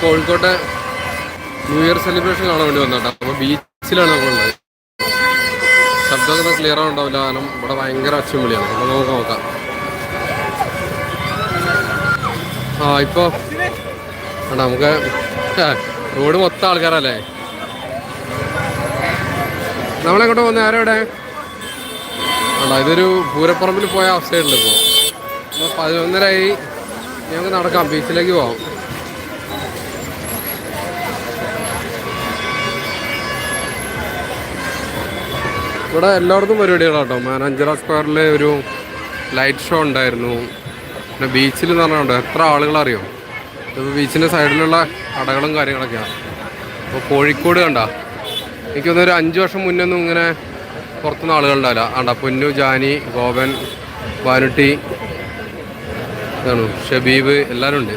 കോഴിക്കോട്ടെ new year celebration കാണാൻ വേണ്ടി വന്നോട്ടോ അപ്പോൾ ബീച്ചിലാണ് നമ്മളുള്ളത് ശബ്ദമൊക്കെ ക്ലിയർ ആവുണ്ടാവില്ല കാരണം ഇവിടെ ഭയങ്കര അച്ഛൻ വിളിയാണ് അപ്പോൾ നമുക്ക് നോക്കാം. ആ ഇപ്പോൾ വേണ്ട നമുക്ക് റോഡ് മൊത്തം ആൾക്കാരല്ലേ? നമ്മളെങ്ങോട്ട് പോകുന്നത് ആരോടെ വേണ്ട ഇതൊരു പൂരപ്പറമ്പിൽ പോയ അവസ്ഥയുണ്ട് ഇപ്പോൾ പതിനൊന്നരായി ഞങ്ങൾക്ക് നടക്കാം. ബീച്ചിലേക്ക് പോവാം. ഇവിടെ എല്ലായിടത്തും പരിപാടികളാട്ടോ. മാനാഞ്ചിറ സ്ക്വയറിൽ ഒരു ലൈറ്റ് ഷോ ഉണ്ടായിരുന്നു. പിന്നെ ബീച്ചിൽ എന്ന് പറഞ്ഞുണ്ട് എത്ര ആളുകളറിയോ? ഇപ്പോൾ ബീച്ചിന്റെ സൈഡിലുള്ള കടകളും കാര്യങ്ങളൊക്കെയാണ് അപ്പോൾ കോഴിക്കോട് കണ്ട. എനിക്കൊന്നും ഒരു അഞ്ച് വർഷം മുന്നേ ഒന്നും ഇങ്ങനെ പുറത്തുനിന്ന് ആളുകൾ ഉണ്ടാവില്ല. ആണ്ട പൊന്നു ജാനി ഗോപൻ ബാനുട്ടി ഇതാണ് ഷബീബ് എല്ലാവരും ഉണ്ട്.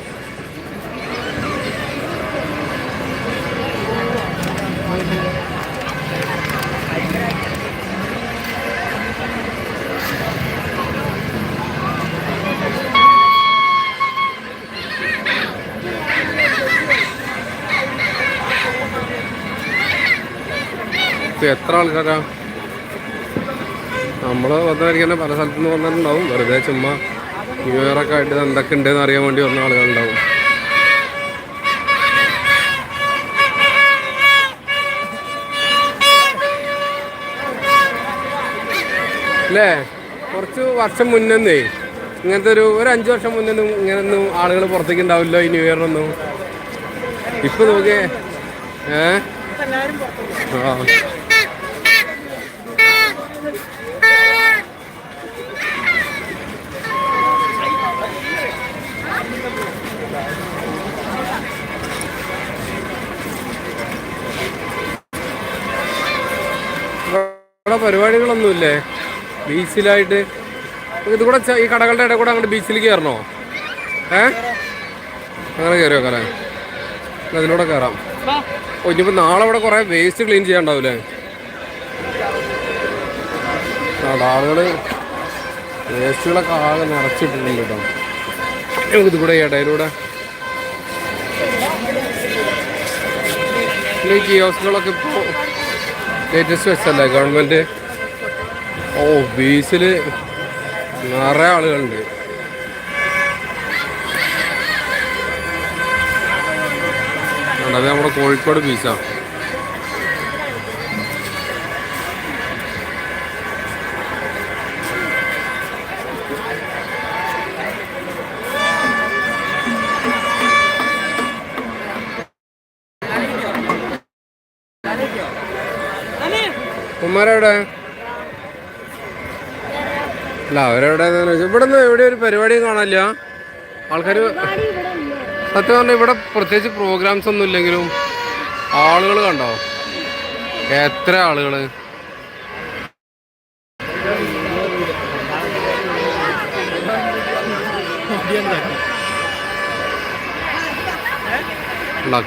ഇത് എത്ര ആൾക്കാരാ? നമ്മൾ വന്നവർക്ക് തന്നെ പല സ്ഥലത്തു നിന്ന് വന്നിട്ടുണ്ടാവും. വെറുതെ ചുമ്മാ ന്യൂ ഇയർ ആയിട്ട് എന്തൊക്കെ ഉണ്ടെന്ന് അറിയാൻ വേണ്ടി വന്ന ആളുകളുണ്ടാവും. അല്ലേ? കുറച്ച് വർഷം മുന്നേ ഇങ്ങനത്തെ ഒരു ഒരു അഞ്ച് വർഷം മുന്നേ ഇങ്ങനൊന്നും ആളുകൾ പുറത്തേക്ക് ഉണ്ടാവില്ല ഈ ന്യൂ ഇയറിനൊന്നും ഇപ്പൊ നോക്കിയേ. ഏ? ആ ഇവിടെ പരിപാടികളൊന്നുമില്ലേ? ബീച്ചിലായിട്ട്. ഇത് കൂടെ ഈ കടകളുടെ ഇടയിൽ കൂടെ അങ്ങോട്ട് ബീച്ചിൽ കയറണോ? ഏ? അങ്ങനെ കയറി വെക്കാല്ലേ എന്നാ അതിലൂടെ കയറാം. ഓ ഇനിയിപ്പോൾ നാളെ ഇവിടെ കുറേ വേസ്റ്റ് ക്ലീൻ ചെയ്യാണ്ടാവില്ലേ ആളുകൾ വേസ്റ്റുകളൊക്കെ ആകെ നിറച്ചിട്ടിട്ടുണ്ട് കേട്ടോ. നമുക്ക് ഇത് കൂടെ ഇടയിലൂടെ. ഈ കിയോസ്കുകളൊക്കെ ഇപ്പോൾ ലേറ്റസ്റ്റ് വെച്ചല്ലേ? ഗവൺമെന്റ് ഓ ബീച്ചിൽ നിറയെ ആളുകളുണ്ട്. അത് നമ്മുടെ കോഴിക്കോട് ബീച്ചാണ് ഉമ്മാരെവിടെ അല്ല അവരെവിടെ ഇവിടെ നിന്ന് എവിടെ ഒരു പരിപാടിയും കാണാനില്ല. ആൾക്കാർ സത്യം പറഞ്ഞാൽ ഇവിടെ പ്രത്യേകിച്ച് പ്രോഗ്രാംസ് ഒന്നും ഇല്ലെങ്കിലും ആളുകൾ കണ്ടോ? എത്ര ആളുകൾ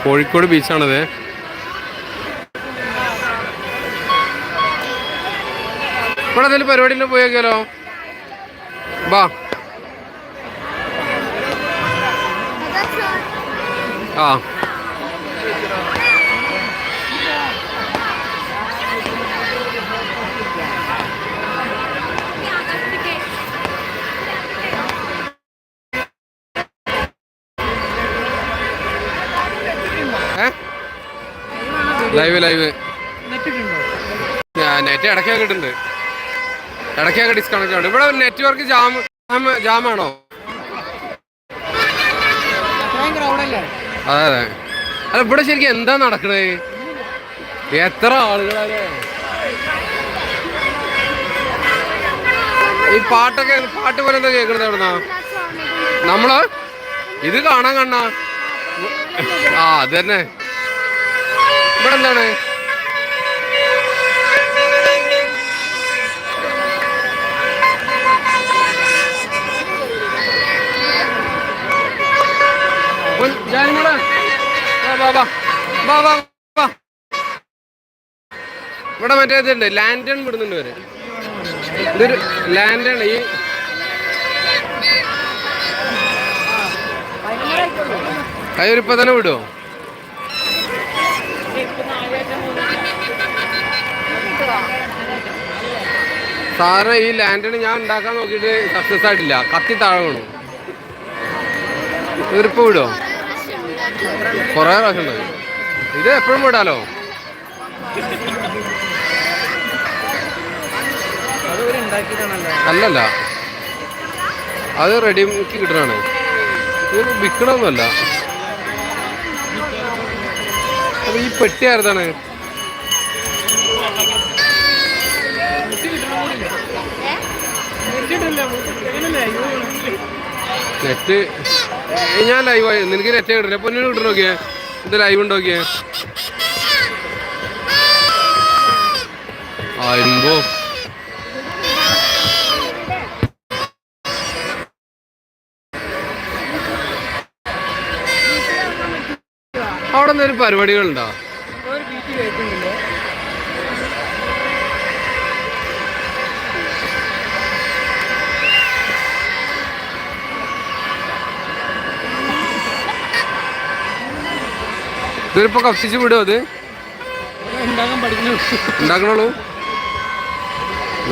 കോഴിക്കോട് ബീച്ചാണിത് ഇവിടെ എന്തെങ്കിലും പരിപാടിയിൽ പോയാക്കിയാലോ വാ ആ? Live live. ഞാൻ നെറ്റ് ഇടയ്ക്ക് കിട്ടുന്നുണ്ട്. ഇടയ്ക്കൊക്കെ ഡിസ്കണക്ട് ഉണ്ട്. ഇവിടെ നെറ്റ്വർക്ക് ജാം ജാം- ജാമാണോ അതെ അതെ. അല്ല ഇവിടെ ശരിക്കും എന്താ നടക്കണേ? എത്ര ആളുകളല്ലേ ഈ പാട്ടൊക്കെ പാട്ട് പോലെ എന്താ കേൾക്കണത് എവിടുന്നാ നമ്മൾ? ഇത് കാണാൻ കണ്ണാ. ആ അത് തന്നെ. ഇവിടെ എന്താണ്? ഇവിടെ മറ്റേ ഇതുണ്ട് ലാൻഡൺ വിടുന്നുണ്ട് വരെ ഇതൊരു ലാൻഡൺ ഈ കയ്യൊരിപ്പ തന്നെ വിടുവോ? സാറ് ഈ ലാൻഡൺ ഞാൻ ഉണ്ടാക്കാൻ നോക്കിയിട്ട് സക്സസ് ആയിട്ടില്ല. കത്തി താഴെ വീണു. ഇതിപ്പോ വിടുവോ? കൊറേ പ്രാവശ്യം ഇത് എപ്പോഴും വിടാലോ? അല്ലല്ല. അത് റെഡിക്ക് കിട്ടണാണ് ഇത് വിൽക്കണമൊന്നുമല്ല അപ്പൊ ഈ പെട്ടി ആരതാണ്? നെറ്റ് ഞാൻ ലൈവായി നിനക്ക് നെറ്റ് കിട്ടില്ല പൊന്നിന് കിട്ടണ നോക്കിയേ. ഇത് ലൈവ് ഉണ്ട് നോക്കിയേ. ആയിരുമ്പോ അവിടെ നിന്നൊരു പരിപാടികളുണ്ടോ? ഇതിപ്പോ കത്തിച്ച് വിടുമോ അത് ഉണ്ടാക്കണുള്ളൂ?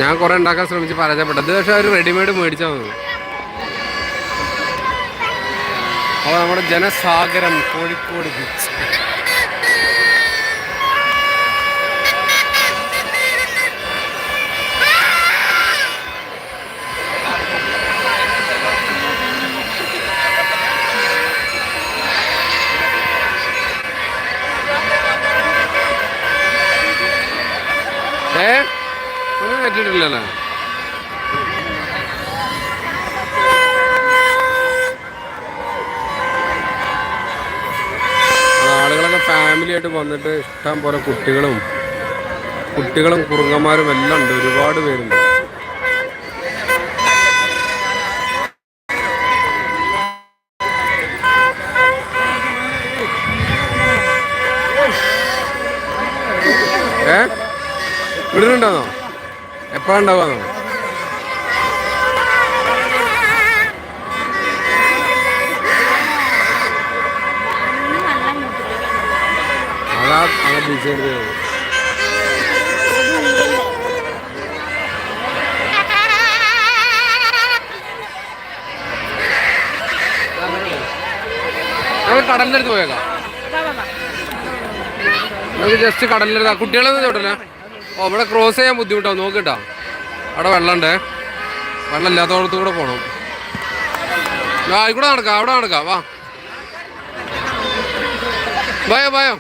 ഞാൻ കുറെ ഉണ്ടാക്കാൻ ശ്രമിച്ച് പരാജയപ്പെട്ടത് പക്ഷെ അവർ റെഡിമെയ്ഡ് മേടിച്ചാൽ മതി അപ്പോൾ നമ്മുടെ ജനസാഗരം കോഴിക്കോട് ബീച്ച് ആളുകളൊക്കെ ഫാമിലി ആയിട്ട് വന്നിട്ട് ഇഷ്ടം പോലെ കുട്ടികളും കുട്ടികളും കുറുങ്ങന്മാരും എല്ലാം ഉണ്ട് ഒരുപാട് പേരുണ്ട് ഏ വിടുന്നുണ്ടോന്നോ എപ്പോഴാ കടലിനടുത്ത് പോയേക്കാം. ജസ്റ്റ് കടലിന്റെ അടുത്ത് കുട്ടികളൊന്നും ചോട്ടല്ലേ ഓ ഇവിടെ ക്രോസ് ചെയ്യാൻ ബുദ്ധിമുട്ടാവും. നോക്കിട്ടാ അവിടെ വെള്ളമുണ്ടേ. വെള്ളം ഇല്ലാത്തടത്ത് കൂടെ പോകണം ആ ഇവിടെ നടക്കാം അവിടെ നടക്കാം. വാ. ഭയോ ഭയോ.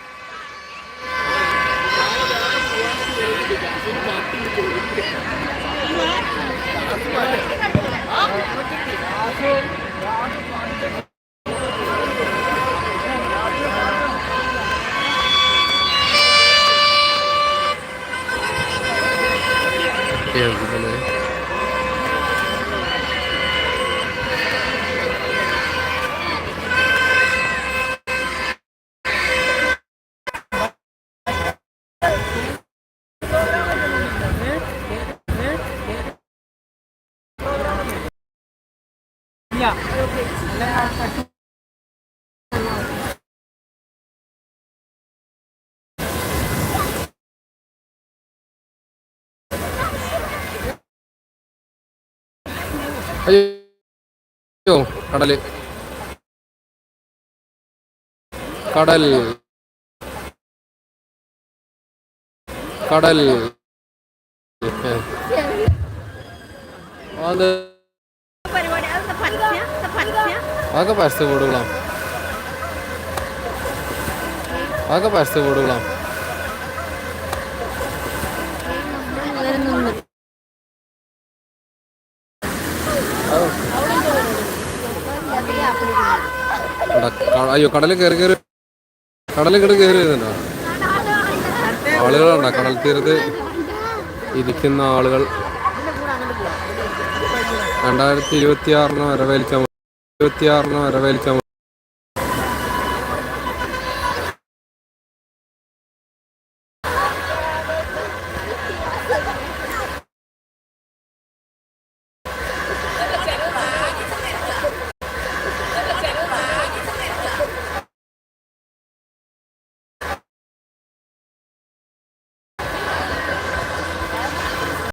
അയ്യോ കടൽ. കടൽ. കടൽ. അത് പരിപാടി അതൊക്കെ പരസ്യ പരസ്യ അതൊക്കെ പരസ്യ കൊടുക്കണം അതൊക്കെ പരസ്യ കൊടുക്കണം അയ്യോ കടലിൽ കയറി കയറി കടലിൽ കിട കയറി വരുന്നുണ്ടോ? ആളുകളുണ്ടോ കടൽ തീരത്ത് ഇരിക്കുന്ന ആളുകൾ. രണ്ടായിരത്തി ഇരുപത്തി ആറിന് വരവേൽക്കാൻ ഇരുപത്തി ആറിന് വരവേൽക്കാൻ